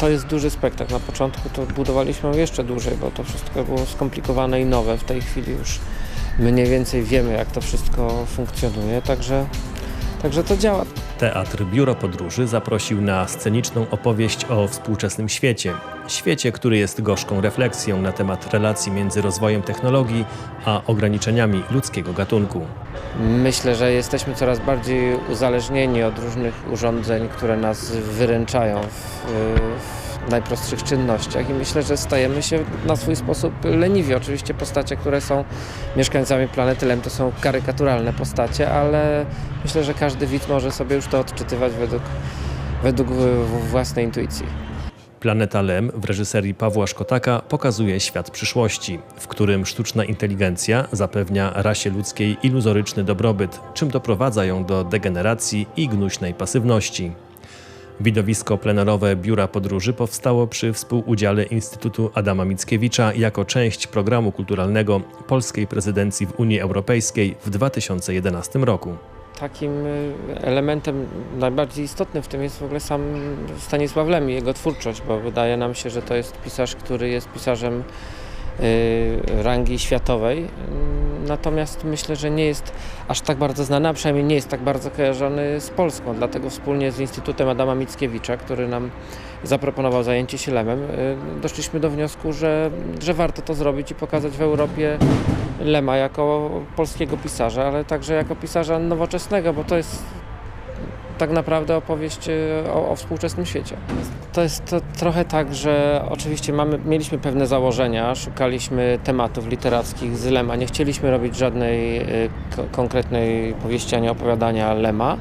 To jest duży spektakl. Na początku to budowaliśmy jeszcze dłużej, bo to wszystko było skomplikowane i nowe. W tej chwili już mniej więcej wiemy, jak to wszystko funkcjonuje, także, także to działa. Teatr Biuro Podróży zaprosił na sceniczną opowieść o współczesnym świecie. Świecie, który jest gorzką refleksją na temat relacji między rozwojem technologii a ograniczeniami ludzkiego gatunku. Myślę, że jesteśmy coraz bardziej uzależnieni od różnych urządzeń, które nas wyręczają w, w najprostszych czynnościach i myślę, że stajemy się na swój sposób leniwi. Oczywiście postacie, które są mieszkańcami planety Lem to są karykaturalne postacie, ale myślę, że każdy widz może sobie już to odczytywać według, według własnej intuicji. Planeta Lem w reżyserii Pawła Szkotaka pokazuje świat przyszłości, w którym sztuczna inteligencja zapewnia rasie ludzkiej iluzoryczny dobrobyt, czym doprowadza ją do degeneracji i gnuśnej pasywności. Widowisko plenerowe Biura Podróży powstało przy współudziale Instytutu Adama Mickiewicza jako część programu kulturalnego polskiej prezydencji w Unii Europejskiej w 2011 roku. Takim y, elementem najbardziej istotnym w tym jest w ogóle sam Stanisław Lem i jego twórczość, bo wydaje nam się, że to jest pisarz, który jest pisarzem y, rangi światowej. Natomiast myślę, że nie jest aż tak bardzo znany, a przynajmniej nie jest tak bardzo kojarzony z Polską. Dlatego wspólnie z Instytutem Adama Mickiewicza, który nam zaproponował zajęcie się Lemem, y, doszliśmy do wniosku, że, że warto to zrobić i pokazać w Europie Lema jako polskiego pisarza, ale także jako pisarza nowoczesnego, bo to jest tak naprawdę opowieść e, o, o współczesnym świecie. To jest to trochę tak, że oczywiście mamy, mieliśmy pewne założenia, szukaliśmy tematów literackich z Lema, nie chcieliśmy robić żadnej e, ko- konkretnej powieści ani opowiadania Lema.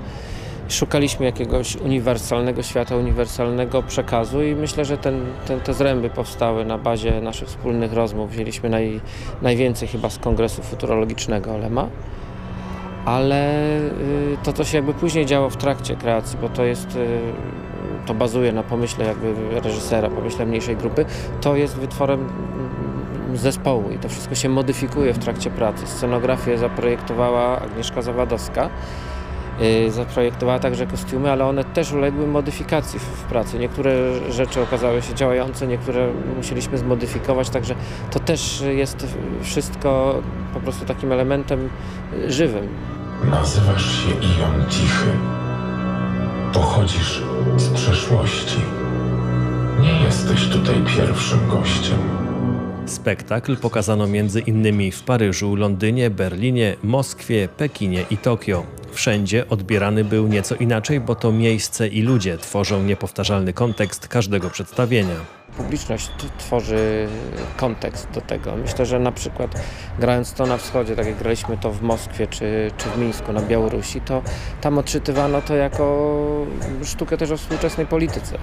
Szukaliśmy jakiegoś uniwersalnego świata, uniwersalnego przekazu i myślę, że ten, ten, te zręby powstały na bazie naszych wspólnych rozmów. Wzięliśmy naj, najwięcej chyba z kongresu futurologicznego Lema ale y, to, co się jakby później działo w trakcie kreacji, bo to jest, y, to bazuje na pomyśle jakby reżysera, pomyśle mniejszej grupy, to jest wytworem zespołu i to wszystko się modyfikuje w trakcie pracy. Scenografię zaprojektowała Agnieszka Zawadowska, zaprojektowała także kostiumy, ale one też uległy modyfikacji w, w pracy. Niektóre rzeczy okazały się działające, niektóre musieliśmy zmodyfikować, także to też jest wszystko po prostu takim elementem y, żywym. Nazywasz się Ion Cichy. Pochodzisz z przeszłości. Nie jesteś tutaj pierwszym gościem. Spektakl pokazano między innymi w Paryżu, Londynie, Berlinie, Moskwie, Pekinie i Tokio. Wszędzie odbierany był nieco inaczej, bo to miejsce i ludzie tworzą niepowtarzalny kontekst każdego przedstawienia. Publiczność tworzy kontekst do tego. Myślę, że na przykład grając to na wschodzie, tak jak graliśmy to w Moskwie czy, czy w Mińsku na Białorusi, to tam odczytywano to jako sztukę też o współczesnej polityce e,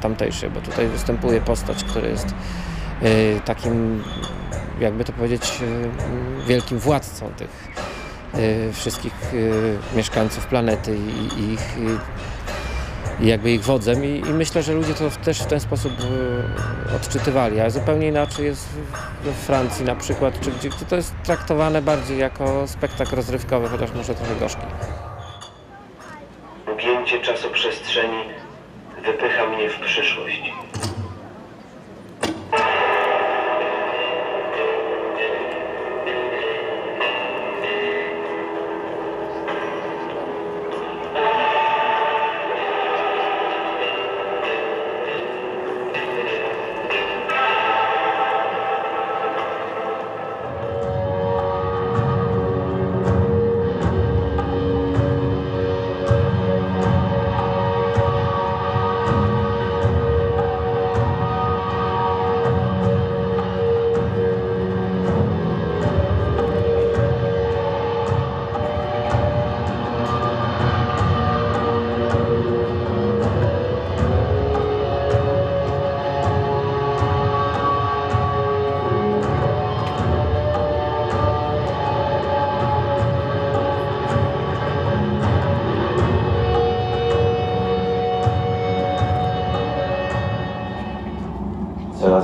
tamtejszej, bo tutaj występuje postać, który jest e, takim, jakby to powiedzieć, e, wielkim władcą tych wszystkich e, mieszkańców planety i, ich i jakby ich wodzem I, i myślę, że ludzie to też w ten sposób odczytywali, a zupełnie inaczej jest we Francji na przykład, czy gdzie, gdzie to jest traktowane bardziej jako spektakl rozrywkowy, chociaż może trochę gorzki. Ugięcie czasoprzestrzeni wypycha mnie w przyszłość.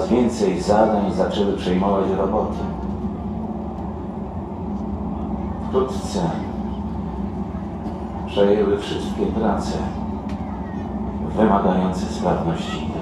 Więcej zadań zaczęły przejmować roboty. Wkrótce przejęły wszystkie prace wymagające sprawności.